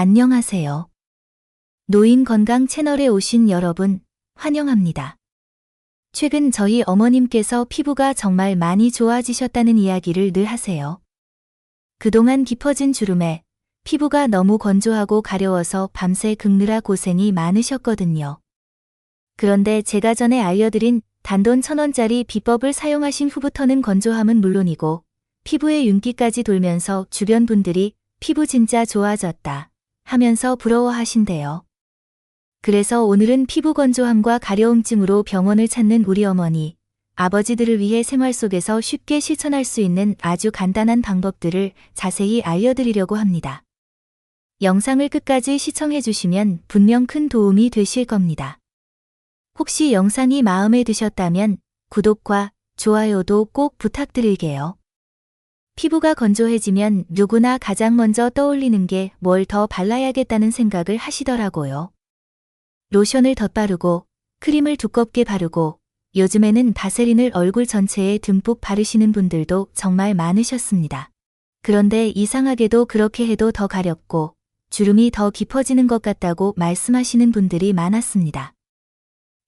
안녕하세요. 노인 건강 채널에 오신 여러분, 환영합니다. 최근 저희 어머님께서 피부가 정말 많이 좋아지셨다는 이야기를 늘 하세요. 그동안 깊어진 주름에 피부가 너무 건조하고 가려워서 밤새 긁느라 고생이 많으셨거든요. 그런데 제가 전에 알려드린 단돈 천원짜리 비법을 사용하신 후부터는 건조함은 물론이고 피부에 윤기까지 돌면서 주변 분들이 피부 진짜 좋아졌다 하면서 부러워하신대요. 그래서 오늘은 피부 건조함과 가려움증으로 병원을 찾는 우리 어머니, 아버지들을 위해 생활 속에서 쉽게 실천할 수 있는 아주 간단한 방법들을 자세히 알려드리려고 합니다. 영상을 끝까지 시청해 주시면 분명 큰 도움이 되실 겁니다. 혹시 영상이 마음에 드셨다면 구독과 좋아요도 꼭 부탁드릴게요. 피부가 건조해지면 누구나 가장 먼저 떠올리는 게 뭘 더 발라야겠다는 생각을 하시더라고요. 로션을 덧바르고 크림을 두껍게 바르고 요즘에는 바세린을 얼굴 전체에 듬뿍 바르시는 분들도 정말 많으셨습니다. 그런데 이상하게도 그렇게 해도 더 가렵고 주름이 더 깊어지는 것 같다고 말씀하시는 분들이 많았습니다.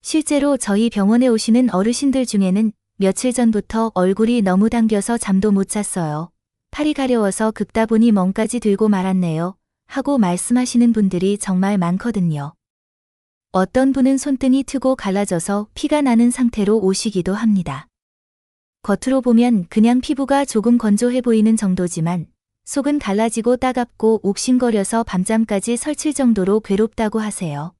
실제로 저희 병원에 오시는 어르신들 중에는 며칠 전부터 얼굴이 너무 당겨서 잠도 못 잤어요. 팔이 가려워서 긁다 보니 멍까지 들고 말았네요. 하고 말씀하시는 분들이 정말 많거든요. 어떤 분은 손등이 트고 갈라져서 피가 나는 상태로 오시기도 합니다. 겉으로 보면 그냥 피부가 조금 건조해 보이는 정도지만 속은 갈라지고 따갑고 옥신거려서 밤잠까지 설칠 정도로 괴롭다고 하세요.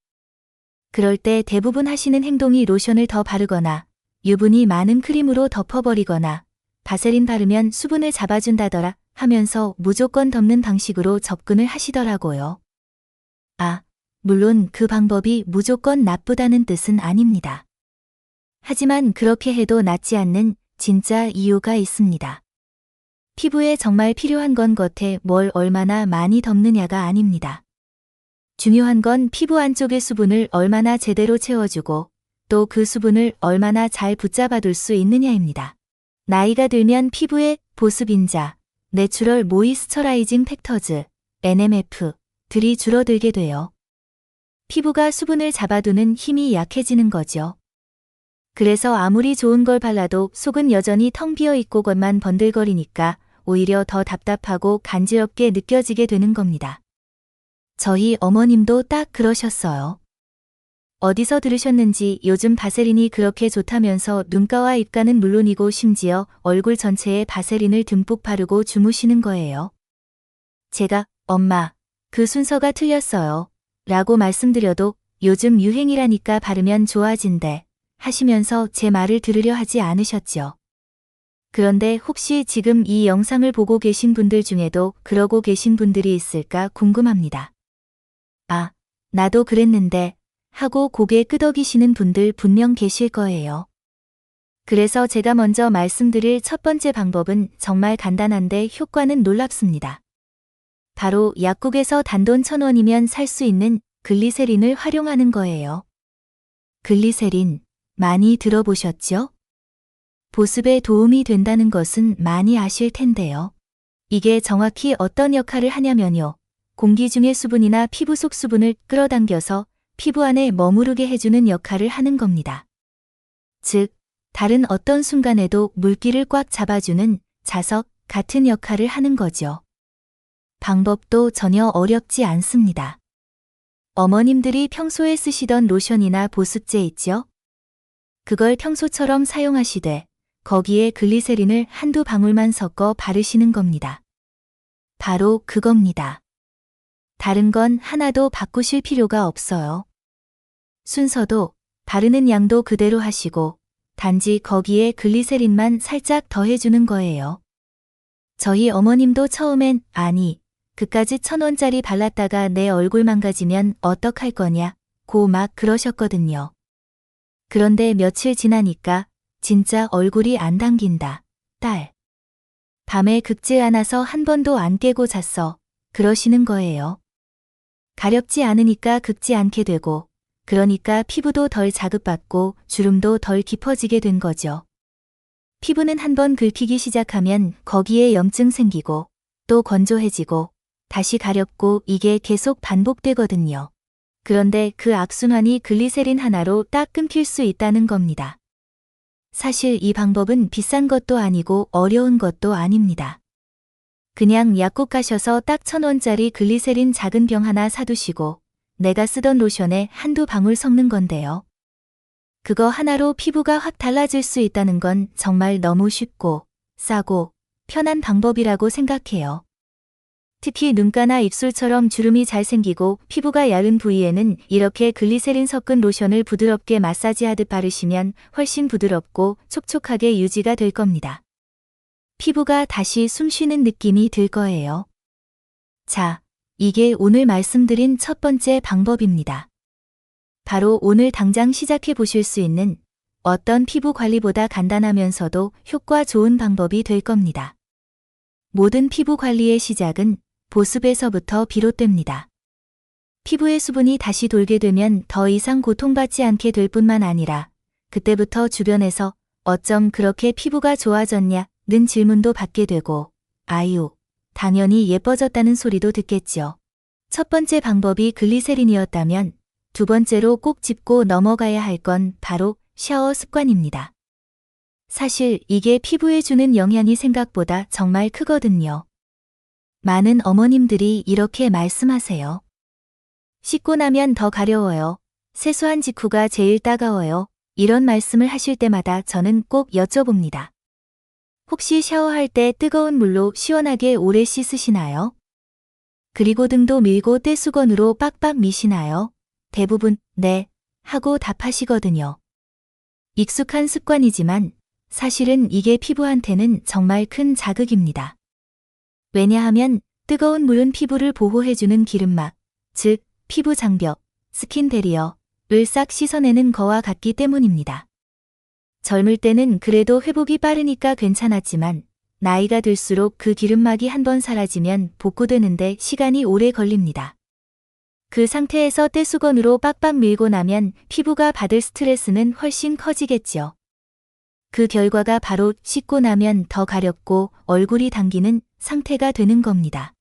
그럴 때 대부분 하시는 행동이 로션을 더 바르거나 유분이 많은 크림으로 덮어버리거나 바세린 바르면 수분을 잡아준다더라 하면서 무조건 덮는 방식으로 접근을 하시더라고요. 아, 물론 그 방법이 무조건 나쁘다는 뜻은 아닙니다. 하지만 그렇게 해도 낫지 않는 진짜 이유가 있습니다. 피부에 정말 필요한 건 겉에 뭘 얼마나 많이 덮느냐가 아닙니다. 중요한 건 피부 안쪽의 수분을 얼마나 제대로 채워주고 또 그 수분을 얼마나 잘 붙잡아둘 수 있느냐입니다. 나이가 들면 피부에 보습인자, 내추럴 모이스처라이징 팩터즈, NMF, 들이 줄어들게 돼요. 피부가 수분을 잡아두는 힘이 약해지는 거죠. 그래서 아무리 좋은 걸 발라도 속은 여전히 텅 비어 있고 겉만 번들거리니까 오히려 더 답답하고 간지럽게 느껴지게 되는 겁니다. 저희 어머님도 딱 그러셨어요. 어디서 들으셨는지 요즘 바세린이 그렇게 좋다면서 눈가와 입가는 물론이고 심지어 얼굴 전체에 바세린을 듬뿍 바르고 주무시는 거예요. 제가, 엄마, 그 순서가 틀렸어요. 라고 말씀드려도 요즘 유행이라니까 바르면 좋아진대 하시면서 제 말을 들으려 하지 않으셨죠. 그런데 혹시 지금 이 영상을 보고 계신 분들 중에도 그러고 계신 분들이 있을까 궁금합니다. 아, 나도 그랬는데 하고 고개 끄덕이시는 분들 분명 계실 거예요. 그래서 제가 먼저 말씀드릴 첫 번째 방법은 정말 간단한데 효과는 놀랍습니다. 바로 약국에서 단돈 천 원이면 살 수 있는 글리세린을 활용하는 거예요. 글리세린, 많이 들어보셨죠? 보습에 도움이 된다는 것은 많이 아실 텐데요. 이게 정확히 어떤 역할을 하냐면요. 공기 중의 수분이나 피부 속 수분을 끌어당겨서 피부 안에 머무르게 해주는 역할을 하는 겁니다. 즉, 다른 어떤 순간에도 물기를 꽉 잡아주는 자석 같은 역할을 하는 거죠. 방법도 전혀 어렵지 않습니다. 어머님들이 평소에 쓰시던 로션이나 보습제 있죠? 그걸 평소처럼 사용하시되 거기에 글리세린을 한두 방울만 섞어 바르시는 겁니다. 바로 그겁니다. 다른 건 하나도 바꾸실 필요가 없어요. 순서도 바르는 양도 그대로 하시고 단지 거기에 글리세린만 살짝 더해주는 거예요. 저희 어머님도 처음엔 아니, 그까지 천 원짜리 발랐다가 내 얼굴 망가지면 어떡할 거냐, 고 막 그러셨거든요. 그런데 며칠 지나니까 진짜 얼굴이 안 당긴다. 딸. 밤에 긁지 않아서 한 번도 안 깨고 잤어. 그러시는 거예요. 가렵지 않으니까 긁지 않게 되고, 그러니까 피부도 덜 자극받고 주름도 덜 깊어지게 된 거죠. 피부는 한번 긁히기 시작하면 거기에 염증 생기고, 또 건조해지고, 다시 가렵고 이게 계속 반복되거든요. 그런데 그 악순환이 글리세린 하나로 딱 끊길 수 있다는 겁니다. 사실 이 방법은 비싼 것도 아니고 어려운 것도 아닙니다. 그냥 약국 가셔서 딱 천 원짜리 글리세린 작은 병 하나 사두시고 내가 쓰던 로션에 한두 방울 섞는 건데요. 그거 하나로 피부가 확 달라질 수 있다는 건 정말 너무 쉽고 싸고 편한 방법이라고 생각해요. 특히 눈가나 입술처럼 주름이 잘 생기고 피부가 야른 부위에는 이렇게 글리세린 섞은 로션을 부드럽게 마사지하듯 바르시면 훨씬 부드럽고 촉촉하게 유지가 될 겁니다. 피부가 다시 숨 쉬는 느낌이 들 거예요. 자, 이게 오늘 말씀드린 첫 번째 방법입니다. 바로 오늘 당장 시작해 보실 수 있는 어떤 피부 관리보다 간단하면서도 효과 좋은 방법이 될 겁니다. 모든 피부 관리의 시작은 보습에서부터 비롯됩니다. 피부의 수분이 다시 돌게 되면 더 이상 고통받지 않게 될 뿐만 아니라 그때부터 주변에서 어쩜 그렇게 피부가 좋아졌냐 는 질문도 받게 되고 아유, 당연히 예뻐졌다는 소리도 듣겠죠. 첫 번째 방법이 글리세린이었다면 두 번째로 꼭 짚고 넘어가야 할 건 바로 샤워 습관입니다. 사실 이게 피부에 주는 영향이 생각보다 정말 크거든요. 많은 어머님들이 이렇게 말씀하세요. 씻고 나면 더 가려워요. 세수한 직후가 제일 따가워요. 이런 말씀을 하실 때마다 저는 꼭 여쭤봅니다. 혹시 샤워할 때 뜨거운 물로 시원하게 오래 씻으시나요? 그리고 등도 밀고 떼수건으로 빡빡 미시나요? 대부분, 네, 하고 답하시거든요. 익숙한 습관이지만 사실은 이게 피부한테는 정말 큰 자극입니다. 왜냐하면 뜨거운 물은 피부를 보호해주는 기름막, 즉, 피부 장벽, 스킨 베리어를 싹 씻어내는 거와 같기 때문입니다. 젊을 때는 그래도 회복이 빠르니까 괜찮았지만 나이가 들수록 그 기름막이 한 번 사라지면 복구되는데 시간이 오래 걸립니다. 그 상태에서 떼수건으로 빡빡 밀고 나면 피부가 받을 스트레스는 훨씬 커지겠죠. 그 결과가 바로 씻고 나면 더 가렵고 얼굴이 당기는 상태가 되는 겁니다.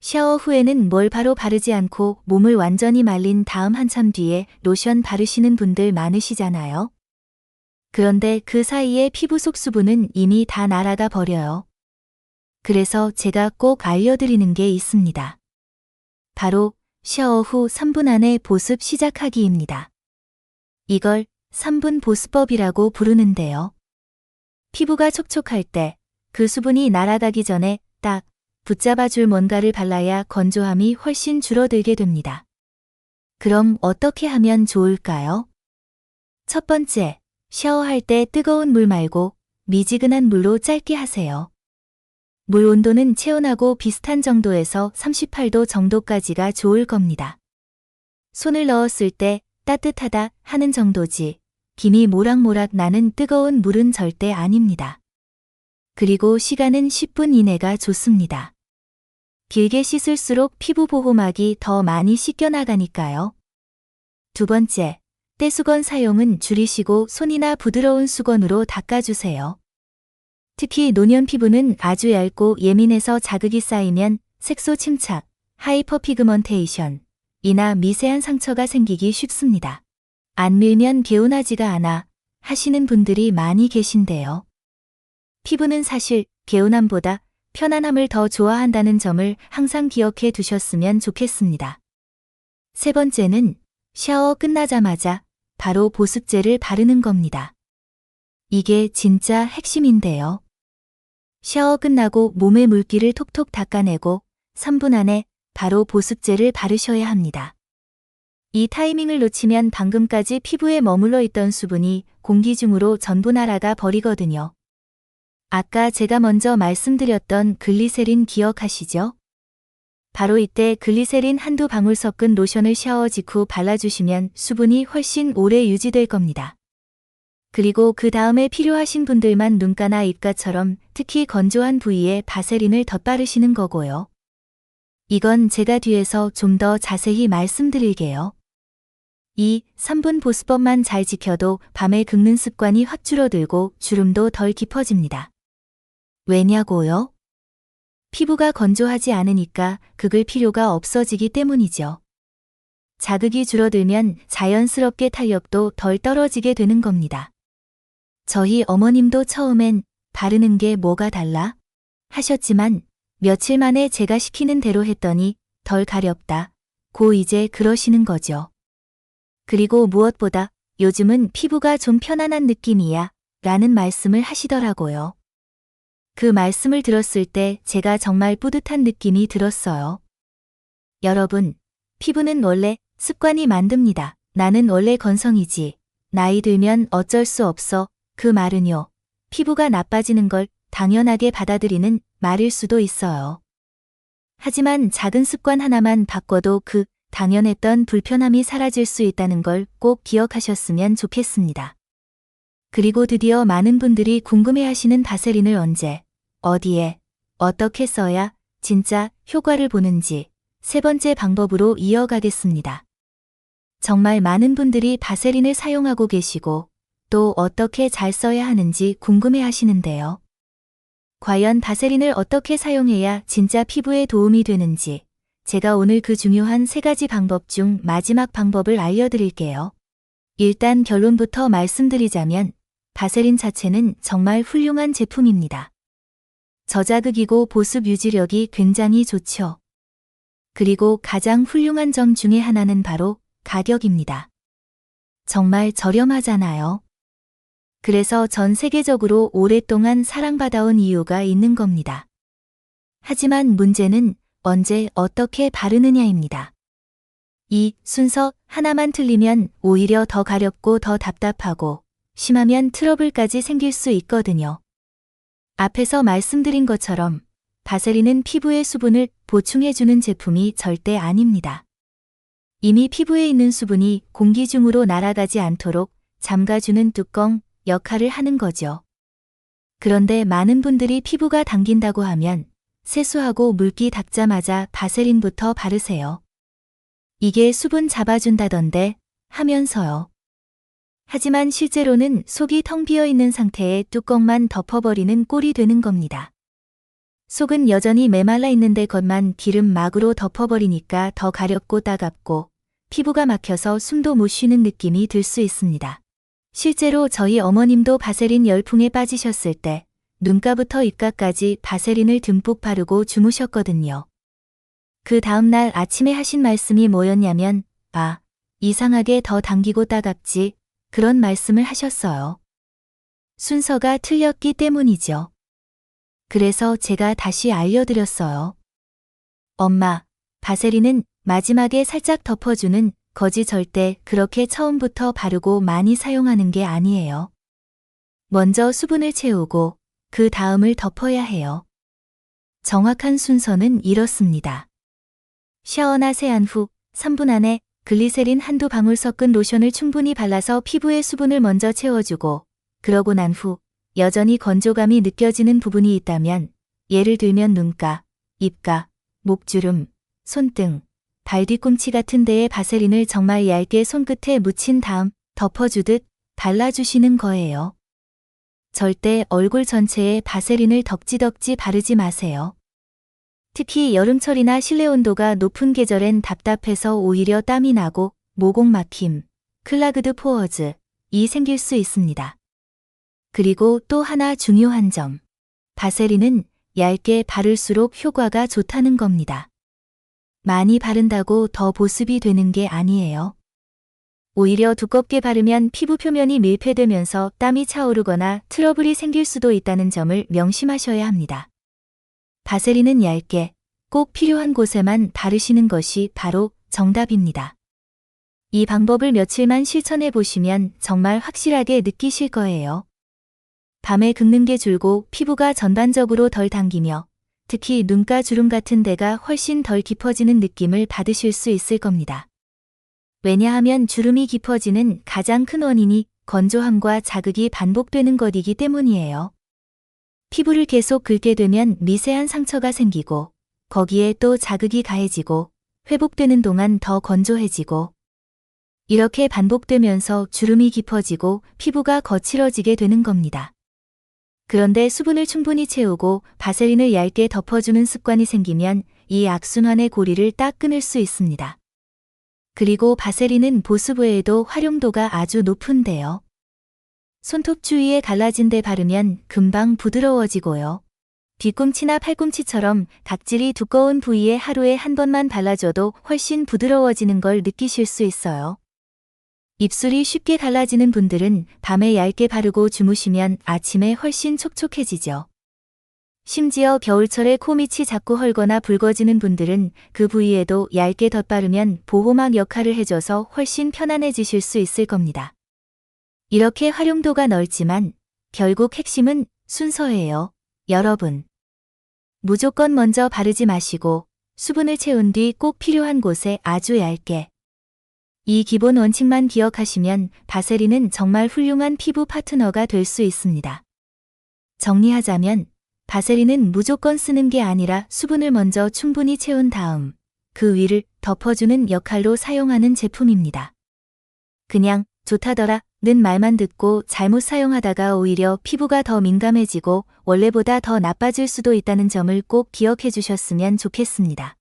샤워 후에는 뭘 바로 바르지 않고 몸을 완전히 말린 다음 한참 뒤에 로션 바르시는 분들 많으시잖아요. 그런데 그 사이에 피부 속 수분은 이미 다 날아가 버려요. 그래서 제가 꼭 알려드리는 게 있습니다. 바로 샤워 후 3분 안에 보습 시작하기입니다. 이걸 3분 보습법이라고 부르는데요. 피부가 촉촉할 때 그 수분이 날아가기 전에 딱 붙잡아줄 뭔가를 발라야 건조함이 훨씬 줄어들게 됩니다. 그럼 어떻게 하면 좋을까요? 첫 번째, 샤워할 때 뜨거운 물 말고 미지근한 물로 짧게 하세요. 물 온도는 체온하고 비슷한 정도에서 38도 정도까지가 좋을 겁니다. 손을 넣었을 때 따뜻하다 하는 정도지 김이 모락모락 나는 뜨거운 물은 절대 아닙니다. 그리고 시간은 10분 이내가 좋습니다. 길게 씻을수록 피부 보호막이 더 많이 씻겨나가니까요. 두 번째, 떼수건 사용은 줄이시고 손이나 부드러운 수건으로 닦아주세요. 특히 노년 피부는 아주 얇고 예민해서 자극이 쌓이면 색소 침착, 하이퍼 피그먼테이션, 이나 미세한 상처가 생기기 쉽습니다. 안 밀면 개운하지가 않아 하시는 분들이 많이 계신데요. 피부는 사실 개운함보다 편안함을 더 좋아한다는 점을 항상 기억해 두셨으면 좋겠습니다. 세 번째는 샤워 끝나자마자 바로 보습제를 바르는 겁니다. 이게 진짜 핵심인데요. 샤워 끝나고 몸의 물기를 톡톡 닦아내고 3분 안에 바로 보습제를 바르셔야 합니다. 이 타이밍을 놓치면 방금까지 피부에 머물러 있던 수분이 공기 중으로 전부 날아가 버리거든요. 아까 제가 먼저 말씀드렸던 글리세린 기억하시죠? 바로 이때 글리세린 한두 방울 섞은 로션을 샤워 직후 발라주시면 수분이 훨씬 오래 유지될 겁니다. 그리고 그 다음에 필요하신 분들만 눈가나 입가처럼 특히 건조한 부위에 바세린을 덧바르시는 거고요. 이건 제가 뒤에서 좀 더 자세히 말씀드릴게요. 이 3분 보습법만 잘 지켜도 밤에 긁는 습관이 확 줄어들고 주름도 덜 깊어집니다. 왜냐고요? 피부가 건조하지 않으니까 긁을 필요가 없어지기 때문이죠. 자극이 줄어들면 자연스럽게 탄력도 덜 떨어지게 되는 겁니다. 저희 어머님도 처음엔 바르는 게 뭐가 달라? 하셨지만 며칠 만에 제가 시키는 대로 했더니 덜 가렵다. 고 이제 그러시는 거죠. 그리고 무엇보다 요즘은 피부가 좀 편안한 느낌이야. 라는 말씀을 하시더라고요. 그 말씀을 들었을 때 제가 정말 뿌듯한 느낌이 들었어요. 여러분, 피부는 원래 습관이 만듭니다. 나는 원래 건성이지. 나이 들면 어쩔 수 없어. 그 말은요. 피부가 나빠지는 걸 당연하게 받아들이는 말일 수도 있어요. 하지만 작은 습관 하나만 바꿔도 그 당연했던 불편함이 사라질 수 있다는 걸 꼭 기억하셨으면 좋겠습니다. 그리고 드디어 많은 분들이 궁금해 하시는 바세린을 언제, 어디에, 어떻게 써야 진짜 효과를 보는지 세 번째 방법으로 이어가겠습니다. 정말 많은 분들이 바세린을 사용하고 계시고 또 어떻게 잘 써야 하는지 궁금해 하시는데요. 과연 바세린을 어떻게 사용해야 진짜 피부에 도움이 되는지 제가 오늘 그 중요한 세 가지 방법 중 마지막 방법을 알려드릴게요. 일단 결론부터 말씀드리자면 바세린 자체는 정말 훌륭한 제품입니다. 저자극이고 보습 유지력이 굉장히 좋죠. 그리고 가장 훌륭한 점 중에 하나는 바로 가격입니다. 정말 저렴하잖아요. 그래서 전 세계적으로 오랫동안 사랑받아온 이유가 있는 겁니다. 하지만 문제는 언제 어떻게 바르느냐입니다. 이 순서 하나만 틀리면 오히려 더 가렵고 더 답답하고 심하면 트러블까지 생길 수 있거든요. 앞에서 말씀드린 것처럼 바세린은 피부의 수분을 보충해주는 제품이 절대 아닙니다. 이미 피부에 있는 수분이 공기 중으로 날아가지 않도록 잠가주는 뚜껑 역할을 하는 거죠. 그런데 많은 분들이 피부가 당긴다고 하면 세수하고 물기 닦자마자 바세린부터 바르세요. 이게 수분 잡아준다던데 하면서요. 하지만 실제로는 속이 텅 비어 있는 상태에 뚜껑만 덮어버리는 꼴이 되는 겁니다. 속은 여전히 메말라 있는데 겉만 기름 막으로 덮어버리니까 더 가렵고 따갑고 피부가 막혀서 숨도 못 쉬는 느낌이 들 수 있습니다. 실제로 저희 어머님도 바세린 열풍에 빠지셨을 때 눈가부터 입가까지 바세린을 듬뿍 바르고 주무셨거든요. 그 다음날 아침에 하신 말씀이 뭐였냐면, 아, 이상하게 더 당기고 따갑지, 그런 말씀을 하셨어요. 순서가 틀렸기 때문이죠. 그래서 제가 다시 알려드렸어요. 엄마, 바세린은 마지막에 살짝 덮어주는 거지 절대 그렇게 처음부터 바르고 많이 사용하는 게 아니에요. 먼저 수분을 채우고 그 다음을 덮어야 해요. 정확한 순서는 이렇습니다. 샤워나 세안 후 3분 안에 글리세린 한두 방울 섞은 로션을 충분히 발라서 피부에 수분을 먼저 채워주고 그러고 난 후 여전히 건조감이 느껴지는 부분이 있다면 예를 들면 눈가, 입가, 목주름, 손등, 발 뒤꿈치 같은 데에 바세린을 정말 얇게 손끝에 묻힌 다음 덮어주듯 발라주시는 거예요. 절대 얼굴 전체에 바세린을 덕지덕지 바르지 마세요. 특히 여름철이나 실내 온도가 높은 계절엔 답답해서 오히려 땀이 나고 모공 막힘, 클라그드 포어즈, 이 생길 수 있습니다. 그리고 또 하나 중요한 점. 바세린은 얇게 바를수록 효과가 좋다는 겁니다. 많이 바른다고 더 보습이 되는 게 아니에요. 오히려 두껍게 바르면 피부 표면이 밀폐되면서 땀이 차오르거나 트러블이 생길 수도 있다는 점을 명심하셔야 합니다. 바세린은 얇게 꼭 필요한 곳에만 바르시는 것이 바로 정답입니다. 이 방법을 며칠만 실천해 보시면 정말 확실하게 느끼실 거예요. 밤에 긁는 게 줄고 피부가 전반적으로 덜 당기며 특히 눈가 주름 같은 데가 훨씬 덜 깊어지는 느낌을 받으실 수 있을 겁니다. 왜냐하면 주름이 깊어지는 가장 큰 원인이 건조함과 자극이 반복되는 것이기 때문이에요. 피부를 계속 긁게 되면 미세한 상처가 생기고 거기에 또 자극이 가해지고 회복되는 동안 더 건조해지고 이렇게 반복되면서 주름이 깊어지고 피부가 거칠어지게 되는 겁니다. 그런데 수분을 충분히 채우고 바세린을 얇게 덮어주는 습관이 생기면 이 악순환의 고리를 딱 끊을 수 있습니다. 그리고 바세린은 보습 외에도 활용도가 아주 높은데요. 손톱 주위에 갈라진 데 바르면 금방 부드러워지고요. 뒤꿈치나 팔꿈치처럼 각질이 두꺼운 부위에 하루에 한 번만 발라줘도 훨씬 부드러워지는 걸 느끼실 수 있어요. 입술이 쉽게 갈라지는 분들은 밤에 얇게 바르고 주무시면 아침에 훨씬 촉촉해지죠. 심지어 겨울철에 코 밑이 자꾸 헐거나 붉어지는 분들은 그 부위에도 얇게 덧바르면 보호막 역할을 해줘서 훨씬 편안해지실 수 있을 겁니다. 이렇게 활용도가 넓지만 결국 핵심은 순서예요. 여러분. 무조건 먼저 바르지 마시고 수분을 채운 뒤 꼭 필요한 곳에 아주 얇게. 이 기본 원칙만 기억하시면 바세린은 정말 훌륭한 피부 파트너가 될 수 있습니다. 정리하자면 바세린은 무조건 쓰는 게 아니라 수분을 먼저 충분히 채운 다음 그 위를 덮어주는 역할로 사용하는 제품입니다. 그냥 좋다더라 는 말만 듣고 잘못 사용하다가 오히려 피부가 더 민감해지고 원래보다 더 나빠질 수도 있다는 점을 꼭 기억해 주셨으면 좋겠습니다.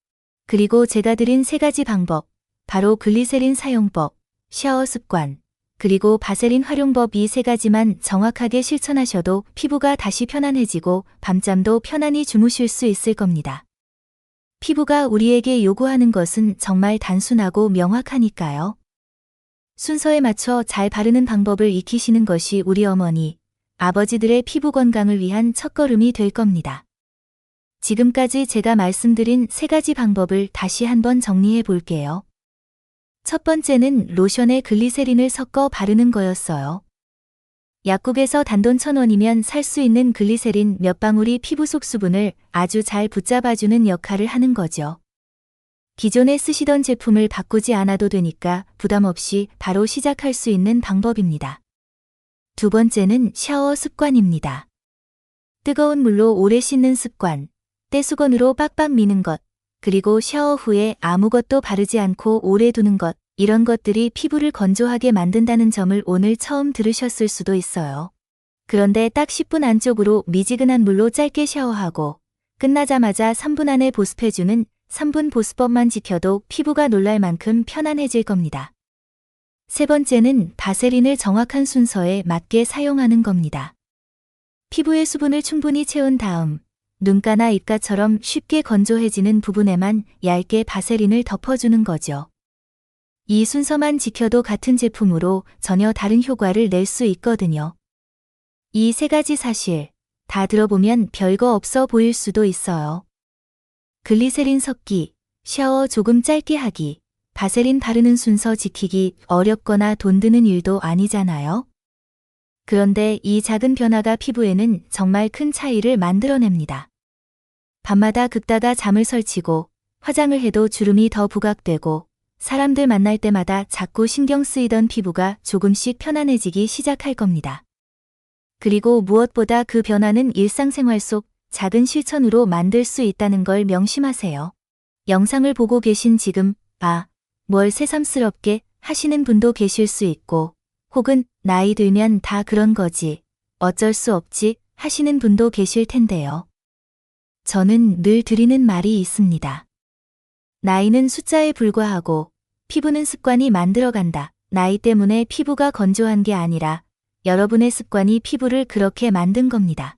그리고 제가 드린 세 가지 방법, 바로 글리세린 사용법, 샤워 습관, 그리고 바세린 활용법 이 세 가지만 정확하게 실천하셔도 피부가 다시 편안해지고 밤잠도 편안히 주무실 수 있을 겁니다. 피부가 우리에게 요구하는 것은 정말 단순하고 명확하니까요. 순서에 맞춰 잘 바르는 방법을 익히시는 것이 우리 어머니, 아버지들의 피부 건강을 위한 첫걸음이 될 겁니다. 지금까지 제가 말씀드린 세 가지 방법을 다시 한번 정리해 볼게요. 첫 번째는 로션에 글리세린을 섞어 바르는 거였어요. 약국에서 단돈 천 원이면 살 수 있는 글리세린 몇 방울이 피부 속 수분을 아주 잘 붙잡아주는 역할을 하는 거죠. 기존에 쓰시던 제품을 바꾸지 않아도 되니까 부담 없이 바로 시작할 수 있는 방법입니다. 두 번째는 샤워 습관입니다. 뜨거운 물로 오래 씻는 습관, 떼수건으로 빡빡 미는 것, 그리고 샤워 후에 아무것도 바르지 않고 오래 두는 것, 이런 것들이 피부를 건조하게 만든다는 점을 오늘 처음 들으셨을 수도 있어요. 그런데 딱 10분 안쪽으로 미지근한 물로 짧게 샤워하고 끝나자마자 3분 안에 보습해주는 3분 보습법만 지켜도 피부가 놀랄 만큼 편안해질 겁니다. 세 번째는 바세린을 정확한 순서에 맞게 사용하는 겁니다. 피부의 수분을 충분히 채운 다음 눈가나 입가처럼 쉽게 건조해지는 부분에만 얇게 바세린을 덮어주는 거죠. 이 순서만 지켜도 같은 제품으로 전혀 다른 효과를 낼 수 있거든요. 이 세 가지 사실 다 들어보면 별거 없어 보일 수도 있어요. 글리세린 섞기, 샤워 조금 짧게 하기, 바세린 바르는 순서 지키기 어렵거나 돈 드는 일도 아니잖아요. 그런데 이 작은 변화가 피부에는 정말 큰 차이를 만들어냅니다. 밤마다 긁다가 잠을 설치고 화장을 해도 주름이 더 부각되고 사람들 만날 때마다 자꾸 신경 쓰이던 피부가 조금씩 편안해지기 시작할 겁니다. 그리고 무엇보다 그 변화는 일상생활 속 작은 실천으로 만들 수 있다는 걸 명심하세요. 영상을 보고 계신 지금, 아, 뭘 새삼스럽게 하시는 분도 계실 수 있고, 혹은 나이 들면 다 그런 거지, 어쩔 수 없지 하시는 분도 계실 텐데요. 저는 늘 드리는 말이 있습니다. 나이는 숫자에 불과하고, 피부는 습관이 만들어간다. 나이 때문에 피부가 건조한 게 아니라, 여러분의 습관이 피부를 그렇게 만든 겁니다.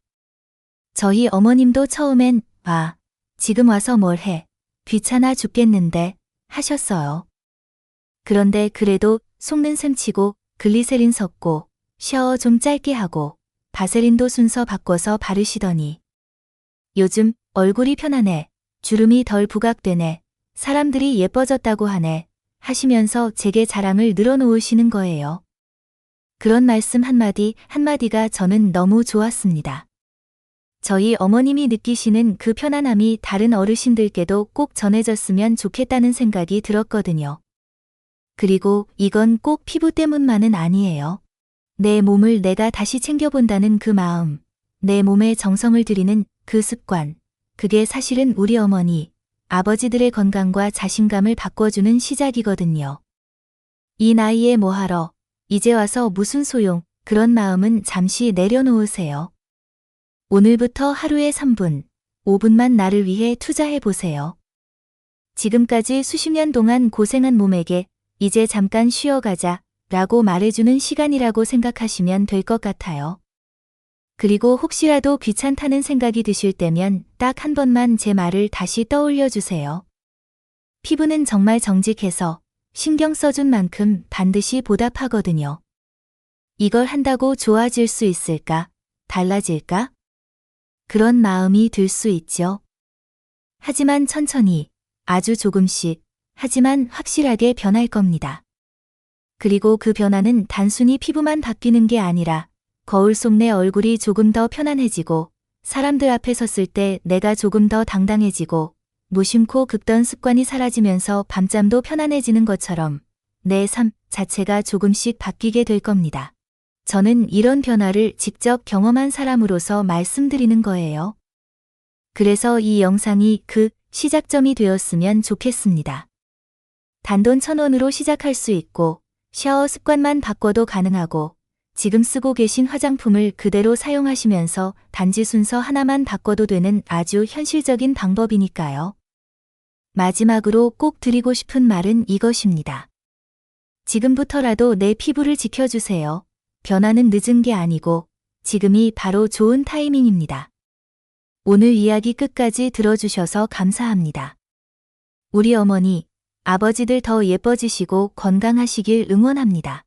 저희 어머님도 처음엔 아, 지금 와서 뭘 해. 귀찮아 죽겠는데 하셨어요. 그런데 그래도 속는 셈 치고 글리세린 섞고 샤워 좀 짧게 하고 바세린도 순서 바꿔서 바르시더니 요즘 얼굴이 편하네. 주름이 덜 부각되네. 사람들이 예뻐졌다고 하네. 하시면서 제게 자랑을 늘어놓으시는 거예요. 그런 말씀 한마디 한마디가 저는 너무 좋았습니다. 저희 어머님이 느끼시는 그 편안함이 다른 어르신들께도 꼭 전해졌으면 좋겠다는 생각이 들었거든요. 그리고 이건 꼭 피부 때문만은 아니에요. 내 몸을 내가 다시 챙겨본다는 그 마음, 내 몸에 정성을 들이는 그 습관, 그게 사실은 우리 어머니, 아버지들의 건강과 자신감을 바꿔주는 시작이거든요. 이 나이에 뭐하러, 이제 와서 무슨 소용, 그런 마음은 잠시 내려놓으세요. 오늘부터 하루에 3분, 5분만 나를 위해 투자해 보세요. 지금까지 수십 년 동안 고생한 몸에게 이제 잠깐 쉬어가자 라고 말해주는 시간이라고 생각하시면 될 것 같아요. 그리고 혹시라도 귀찮다는 생각이 드실 때면 딱 한 번만 제 말을 다시 떠올려 주세요. 피부는 정말 정직해서 신경 써준 만큼 반드시 보답하거든요. 이걸 한다고 좋아질 수 있을까? 달라질까? 그런 마음이 들 수 있죠. 하지만 천천히, 아주 조금씩, 하지만 확실하게 변할 겁니다. 그리고 그 변화는 단순히 피부만 바뀌는 게 아니라 거울 속 내 얼굴이 조금 더 편안해지고 사람들 앞에 섰을 때 내가 조금 더 당당해지고 무심코 긁던 습관이 사라지면서 밤잠도 편안해지는 것처럼 내 삶 자체가 조금씩 바뀌게 될 겁니다. 저는 이런 변화를 직접 경험한 사람으로서 말씀드리는 거예요. 그래서 이 영상이 그 시작점이 되었으면 좋겠습니다. 단돈 천 원으로 시작할 수 있고 샤워 습관만 바꿔도 가능하고 지금 쓰고 계신 화장품을 그대로 사용하시면서 단지 순서 하나만 바꿔도 되는 아주 현실적인 방법이니까요. 마지막으로 꼭 드리고 싶은 말은 이것입니다. 지금부터라도 내 피부를 지켜주세요. 변화는 늦은 게 아니고 지금이 바로 좋은 타이밍입니다. 오늘 이야기 끝까지 들어주셔서 감사합니다. 우리 어머니, 아버지들 더 예뻐지시고 건강하시길 응원합니다.